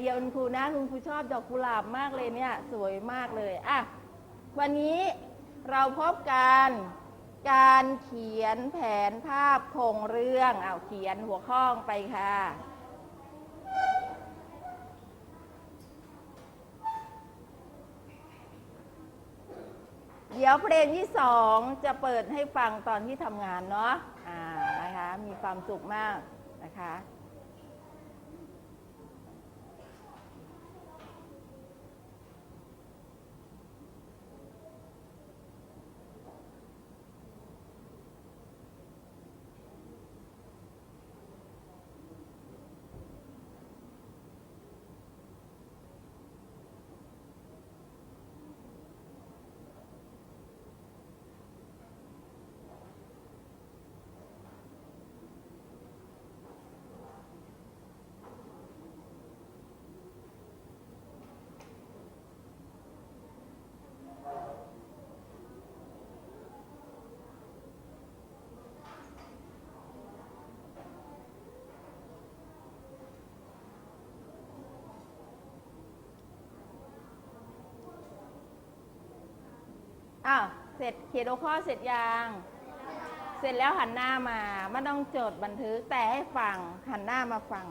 เดียวคุณครูนะคุณครูชอบดอกกุหลาบมากเลยเนี่ย สวยมากเลยอะวันนี้เราพบกันการเขียนแผนภาพโครงเรื่องเอาเขียนหัวข้องไปค่ะ เดี๋ยวเพลงที่สองจะเปิดให้ฟังตอนที่ทำงานเนาะอ่านะคะมีความสุขมากนะคะ อ้าวเสร็จเขียนหัวข้อเสร็จยังเสร็จแล้วหันหน้ามาไม่ต้องจดบันทึกแต่ให้ฟังหันหน้ามาฟัง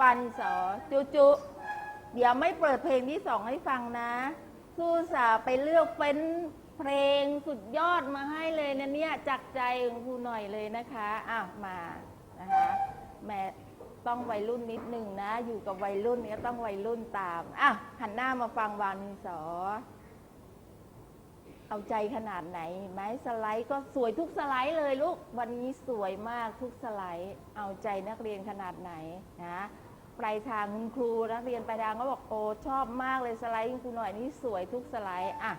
บันสอจุจุเดี๋ยวไม่เปิดเพลงที่สองให้ฟังนะสู้สาไปเลือกเป็นเพลงสุดยอดมาให้เลยนะเนี่ยจักใจของครูหน่อยเลยนะคะอ้าวมานะคะแม่ต้องวัยรุ่นนิดนึงนะ อยู่กับวัยรุ่นเนี่ยต้องวัยรุ่นตามอ้าวหันหน้ามาฟังวานสอ เอาใจขนาดไหนไหมสไลด์ก็สวยทุกสไลด์เลยลูก วันนี้สวยมากทุกสไลด์ เอาใจนักเรียนขนาดไหนนะปลายทางคุณครูนักเรียนปลายทางก็บอกโอ้ชอบมากเลยสไลด์คุณครูหน่อยนี่สวยทุกสไลด์อะ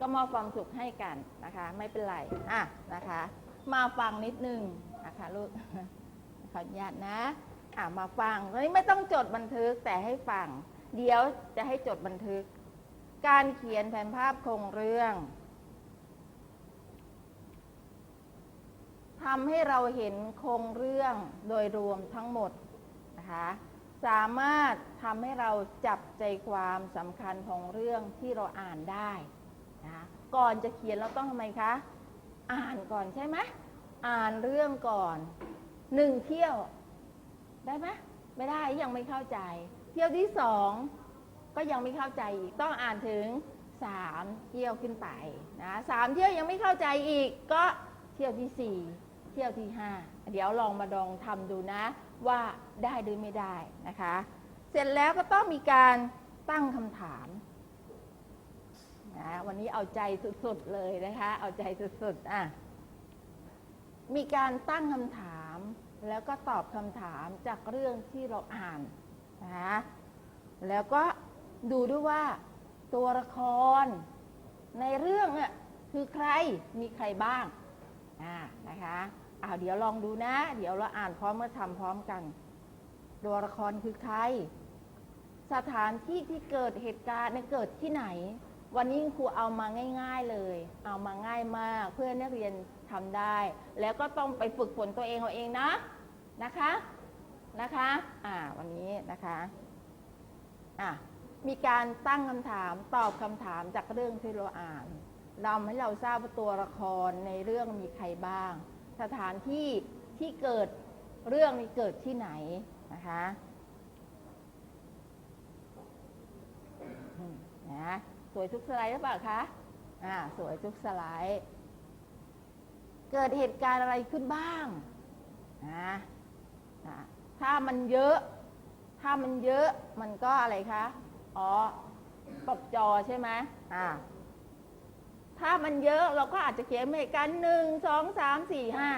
ก็มอบความสุขให้กันนะคะ ไม่เป็นไรอะนะคะ มาฟังนิดนึงนะคะลูกขออนุญาตนะอะมาฟังวันนี้ไม่ต้องจดบันทึกแต่ให้ฟัง เดี๋ยวจะให้จดบันทึก การเขียนแผนภาพโครงเรื่องทำให้เราเห็นโครงเรื่องโดยรวมทั้งหมดนะคะสามารถทำให้เราจับใจความสำคัญของเรื่องที่เราอ่านได้นะคะก่อนจะเขียนเราต้องทำไมคะ อ่านก่อนใช่ไหมอ่านเรื่องก่อนหนึ่งเที่ยวได้ไหมไม่ได้ยังไม่เข้าใจ เที่ยวที่สอง ก็ยังไม่เข้าใจอีกต้องอ่านถึงสามเที่ยวขึ้นไปนะสามเที่ยวยังไม่เข้าใจอีกก็เที่ยวที่สี่เที่ยวที่ห้าเดี๋ยวลองมาลองทำดูนะว่าได้หรือไม่ได้นะคะ เสร็จแล้วก็ต้องมีการตั้งคำถามนะวันนี้เอาใจสุดๆเลยนะคะ เอาใจสุดๆอะมีการตั้งคำถามแล้วก็ตอบคำถามจากเรื่องที่เราอ่านนะแล้วก็ ดูด้วยว่าตัวละคร ในเรื่องอะคือใครมีใครบ้างอ่านะคะอ้าวเดี๋ยวลองดูนะ เดี๋ยวเราอ่านพร้อมมาทำพร้อมกัน ตัวละครคือใคร สถานที่ที่เกิดเหตุการณ์เนี่ยเกิดที่ไหน วันนี้ครูเอามาง่าย ๆเลย เอามาง่ายมากเพื่อนักเรียนทำได้ แล้วก็ต้องไปฝึกฝนตัวเองเอาเองนะนะคะนะคะ อ่าวันนี้นะคะอะ มีการตั้งคำถามตอบคำถามจากเรื่องที่เราอ่านนำให้เราทราบว่าตัวละครในเรื่องมีใครบ้าง สถานที่ที่เกิดเรื่องนี้เกิดที่ไหนนะคะนะสวยทุกสไลด์หรือเปล่าคะอ่าสวยทุกสไลด์ เกิดเหตุการณ์อะไรขึ้นบ้างนะอะถ้ามันเยอะ ถ้ามันเยอะมันก็อะไรคะ อ๋อตบจอใช่ไหมอ่า ถ้ามันเยอะเราก็อาจจะเขียนเหตุการณ์หนึ่งสองสามสี่ห้า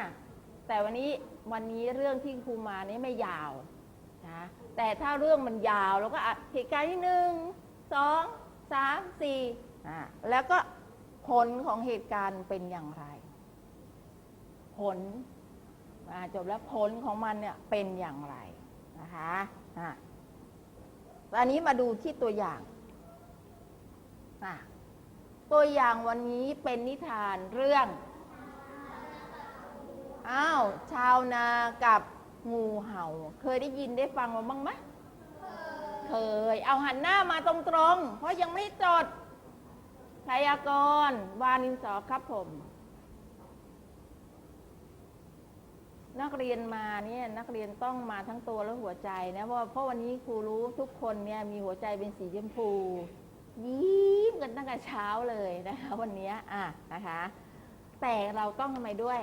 แต่วันนี้วันนี้เรื่องที่ครูมานี้ไม่ยาวนะแต่ถ้าเรื่องมันยาวเราก็อาจเหตุการณ์ที่หนึ่งสองสามสี่อ่าแล้วก็ผลของเหตุการณ์เป็นอย่างไร ผลอ่าจบแล้วผลของมันเนี่ยเป็นอย่างไรนะคะอะ อันนี้มาดูที่ตัวอย่างอะตัวอย่างวันนี้เป็นนิทานเรื่อง อ้าว ชาวนากับงูเห่า เคยได้ยินได้ฟังมาบ้างไหมเคย เอาหันหน้ามาตรงๆ เพราะยังไม่จดพยากรณ์วานินสอครับผม นักเรียนมาเนี่ยนักเรียนต้องมาทั้งตัวและหัวใจนะเพราะเพราะวันนี้ครูรู้ทุกคนเนี่ยมีหัวใจเป็นสีชมพูยิ้มกันตั้งแต่เช้าเลยนะคะ วันนี้อะนะคะ แต่เราต้องทำไมด้วย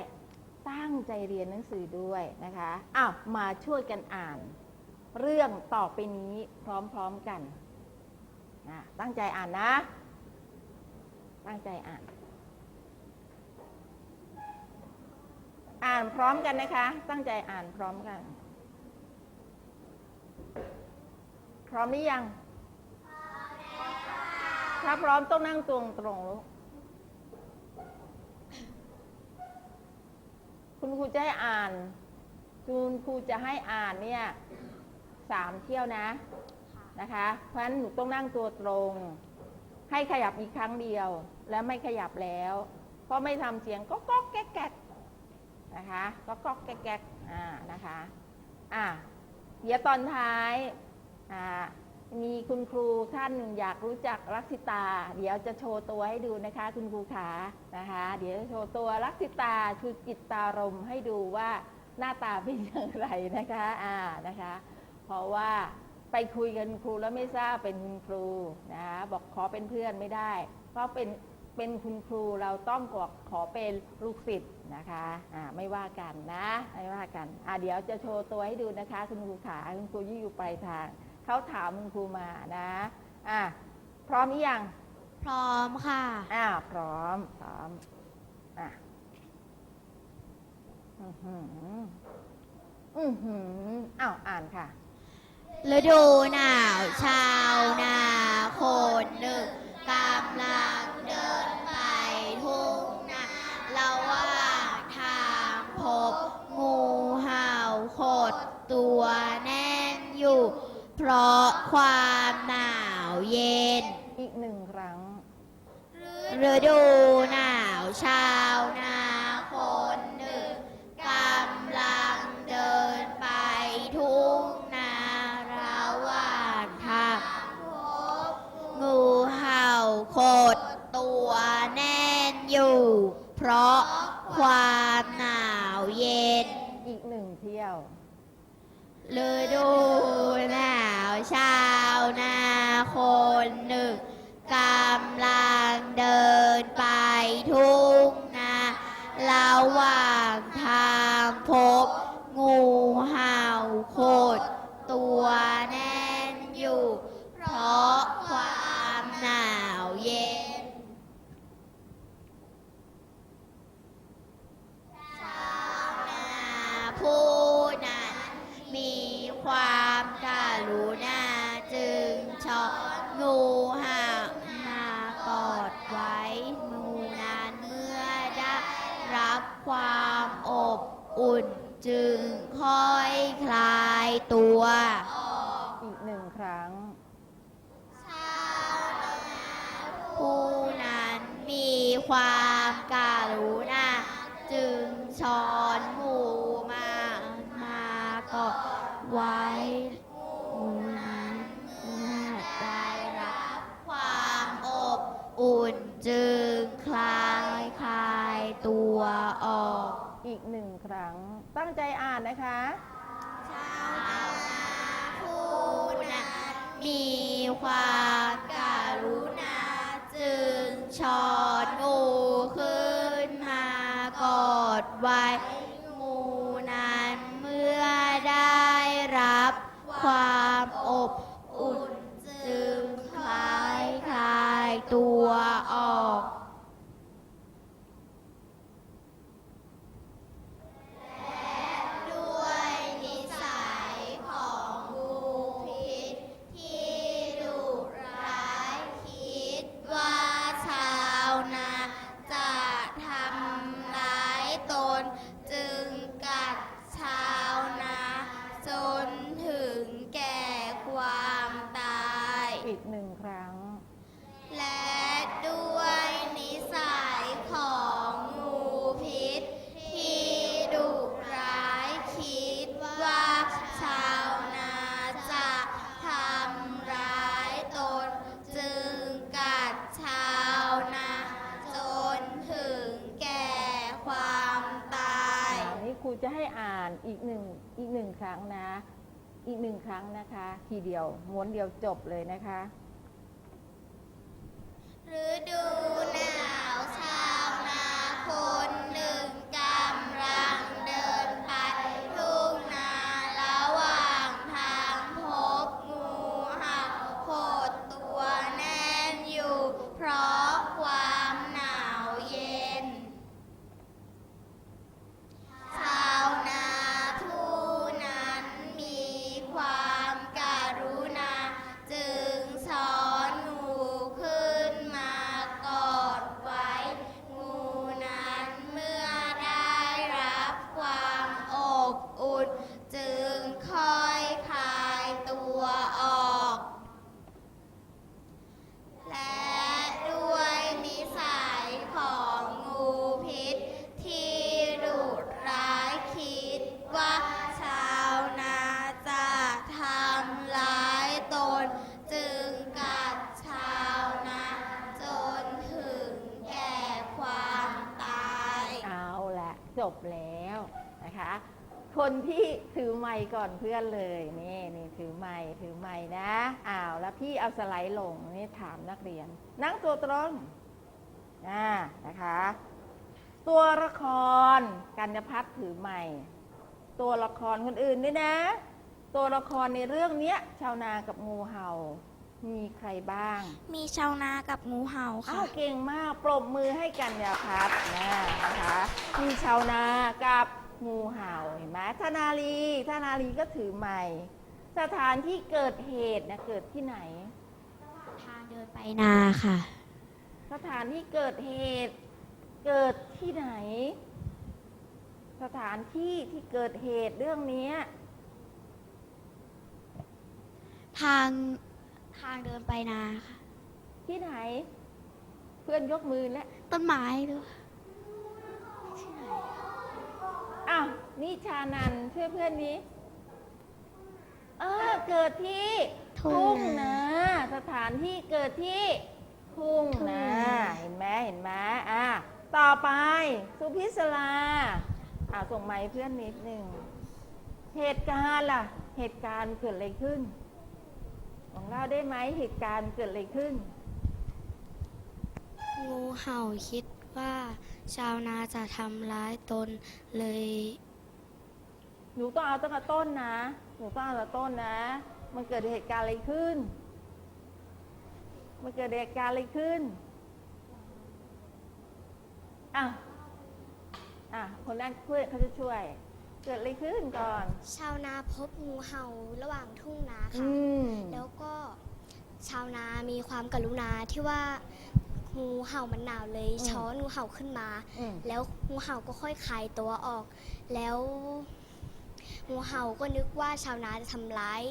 ตั้งใจเรียนหนังสือด้วยนะคะอ้าวมาช่วยกันอ่าน เรื่องต่อไปนี้พร้อมๆกันอะตั้งใจอ่านนะ ตั้งใจอ่าน อ่านพร้อมกันนะคะ ตั้งใจอ่านพร้อมกัน พร้อมหรือยัง ถ้าพร้อมต้องนั่งตรงตรงลูกคุณครูจะให้อ่าน คุณครูจะให้อ่านเนี่ยสามเที่ยวนะ นะคะ เพราะฉะนั้นหนูต้องนั่งตัวตรง ให้ขยับอีกครั้งเดียว แล้วไม่ขยับแล้ว เพราะไม่ทำเสียงก็ก็แก๊กแก๊ก นะคะก็ก็แก๊กแก๊กอ่านะคะอะเดี๋ยวตอนท้ายอ่ามีคุณครูท่านหนึ่งอยากรู้จักลักษิตา เดี๋ยวจะโชว์ตัวให้ดูนะคะ คุณครูขานะคะ เดี๋ยวจะโชว์ตัวลักษิตาคือจิตตารมณ์ให้ดูว่าหน้าตาเป็นอย่างไรนะคะอ่านะคะ เพราะว่าไปคุยกันครูแล้วไม่ทราบเป็นคุณครูนะคะบอกขอเป็นเพื่อนไม่ได้ เพราะเป็น เป็นคุณครูเราต้องขอขอเป็นลูกศิษย์นะคะอ่าไม่ว่ากันนะไม่ว่ากันอ่าเดี๋ยวจะโชว์ตัวให้ดูนะคะ คุณครูขาคุณครูยี่อยู่ปลายทางเขาถามคุณครูมานะอ่าพร้อมหรือยังพร้อมค่ะ อ่าพร้อมพร้อมอะอือหืออือหืออ้าวอ่านค่ะ ฤดูหนาวชาวนาคนหนึ่งกำลัง เดินไปทุ่งนาระหว่างทางพบงูเห่าขดตัวแน่นอยู่ เพราะความหนาวเย็น อีกหนึ่งครั้ง ฤดูหนาวชาวนา ความหนาวเย็น อีกหนึ่งเที่ยว ฤดู อีกหนึ่งครั้ง ตั้งใจอ่านนะคะ ชาวนาผู้นั้นมีความ งครั้ง และด้วยนิสัยของงูพิษ ที่ดุร้ายคิดว่าชาวนาจะทำร้ายตน จึงกัดชาวนาจนถึงแก่ความตาย อ่านี่ครูจะให้อ่านอีกหนึ่งอีกหนึ่งครั้งนะ อีกหนึ่งครั้งนะคะ ทีเดียวม้วนเดียวจบเลยนะคะ จบแล้วนะคะ คนที่ถือไมค์ก่อนเพื่อนเลยนี่นี่ถือไมค์ถือไมค์นะอ้าวแล้วพี่เอาสไลด์ลงนี่ถามนักเรียน นั่งตัวตรงอ่านะคะ ตัวละครกัญญพัฒน์ถือไมค์ตัวละครคนอื่นด้วยนะ ตัวละครในเรื่องเนี้ยชาวนากับงูเห่า มีใครบ้าง มีชาวนากับงูเห่าอ้าค่ะ วเก่งมากปรบมือให้กันยาพัฒน์นะนะคะ มีชาวนากับงูเห่าเห็นไหมธนาลีธนาลีก็ถือไม้สถานที่เกิดเหตุนะเกิดที่ไหน ทางเดินไปนาค่ะ สถานที่เกิดเหตุ เกิดที่ไหน สถานที่ที่เกิดเหตุเรื่องเนี้ยทาง ทางเดินไปนาค่ะที่ไหน เพื่อนยกมือแล้วต้นไม้ด้วยอ้าวนี่ชานันช่วยเพื่อนนี้ เออ เกิดที่ทุ่งนาสถานที่เกิดที่ทุ่งนาเห็นไหมเห็นไหมอะต่อไปสุพิศลาอ่าส่งไม้เพื่อนนิดหนึ่งเหตุการณ์ล่ะ เหตุการณ์เกิดอะไรขึ้น ของเราได้ไหมเหตุการณ์เกิดอะไรขึ้น งูเห่าคิดว่า ชาวนาจะทำร้ายตนเลย หนูต้องเอาตั้งแต่ต้นนะ หนูต้องเอาตั้งแต่ต้นนะ มันเกิดเหตุการณ์อะไรขึ้น มันเกิดเหตุการณ์อะไรขึ้นอะอะคนนั้นช่วยเขาจะช่วย เกิดอะไรขึ้นก่อน ชาวนาพบงูเห่าระหว่างทุ่งนาอืค่ะมแล้วก็ชาวนามีความกรุณาที่ว่างูเห่ามันหนาวเลย อืม ช้อนงูเห่าขึ้นมา อืมแล้วงูเห่าก็ค่อยคลายตัวออก แล้วงูเห่าก็นึกว่าชาวนาจะทำร้าย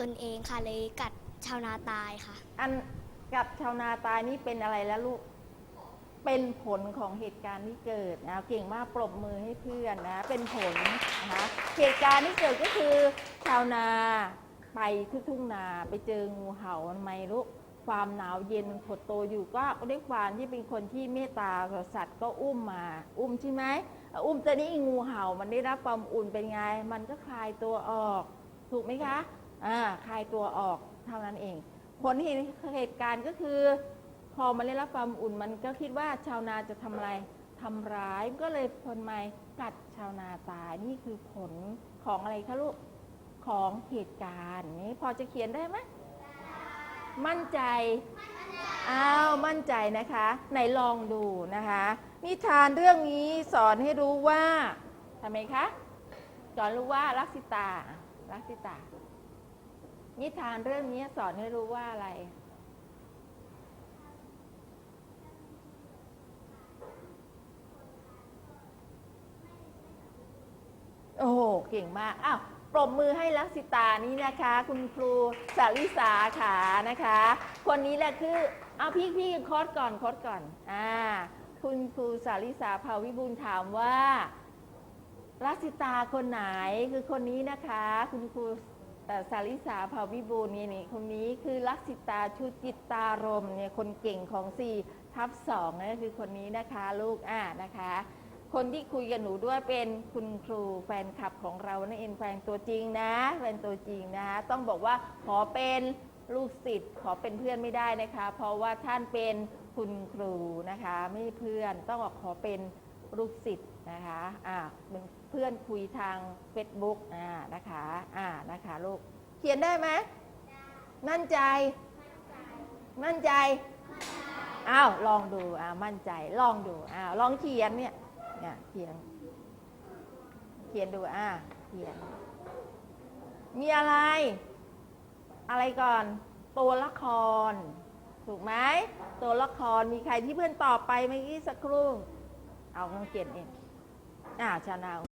ตนเองค่ะเลยกัดชาวนาตายค่ะ อันกับชาวนาตายนี่เป็นอะไรแล้วลูก เป็นผลของเหตุการณ์ที่เกิดนะเก่งมากปรบมือให้เพื่อนนะเป็นผลนะคะเหตุการณ์ที่เกิดก็คือชาวนาไปที่ทุ่งนาไปเจองูเห่าทำไมลูกความหนาวเย็นมันขดโตอยู่ก็ด้วยความที่เป็นคนที่เมตตาสัตว์ก็อุ้มมา อุ้มใช่ไหมอุ้มแต่นี้งูเห่ามันได้รับความอุ่นเป็นไง มันก็คลายตัวออก ถูกไหมคะอ่าคลายตัวออกเท่านั้นเอง ผลเหตุการณ์ก็คือ พอมันได้รับความอุ่นมันก็คิดว่าชาวนาจะทำอะไรทำร้ายก็เลยพลไม้กัดชาวนาตายนี่คือผลของอะไรคะลูกของเหตุการณ์นี้พอจะเขียนได้ไหมมั่นใจอ้าวมั่นใจนะคะ ไหนลองดูนะคะ นิทานเรื่องนี้สอนให้รู้ว่าทำไมคะสอนรู้ว่ารักสิตารักสิตา นิทานเรื่องนี้สอนให้รู้ว่าอะไร โอ้โหเก่งมากอ้าวปรบมือให้ลักษิตานี้นะคะ คุณครูสาริสาขานะคะ คนนี้แหละคือเอาพี่พี่คอร์สก่อนคอร์สก่อนอ่าคุณครูสาริสาภาวิบูลถามว่ารักษิตาคนไหนคือคนนี้นะคะ คุณครูสาริสาภาวิบูลนี่นี่คนนี้คือรักษิตาชุจิตตารมเนี่ยคนเก่งของ4ทับ2นั่นก็คือคนนี้นะคะลูกอ่านะคะ คนที่คุยกับหนูด้วยเป็นคุณครูแฟนคลับของเรานั่นเองแฟนตัวจริงนะแฟนตัวจริงนะคะต้องบอกว่าขอเป็นลูกศิษย์ขอเป็นเพื่อนไม่ได้นะคะ เพราะว่าท่านเป็นคุณครูนะคะ ไม่ใช่เพื่อนต้องบอกขอเป็นลูกศิษย์นะคะอ่าเป็นเพื่อนคุยทาง Facebook อ่านะคะอ่านะคะลูกเขียนได้ไหมมั่นใจ มั่นใจอ้าวลองดูอ้าวมั่นใจลองดูอ้าวลองเขียนเนี่ย เนี่ยเขียน เขียนดูอ่าเขียน มีอะไร อะไรก่อน ตัวละคร ถูกไหมตัวละครมีใครที่เพื่อนตอบไปเมื่อกี้สักครู่ เอาลองเขียนเองอ่าชาแนล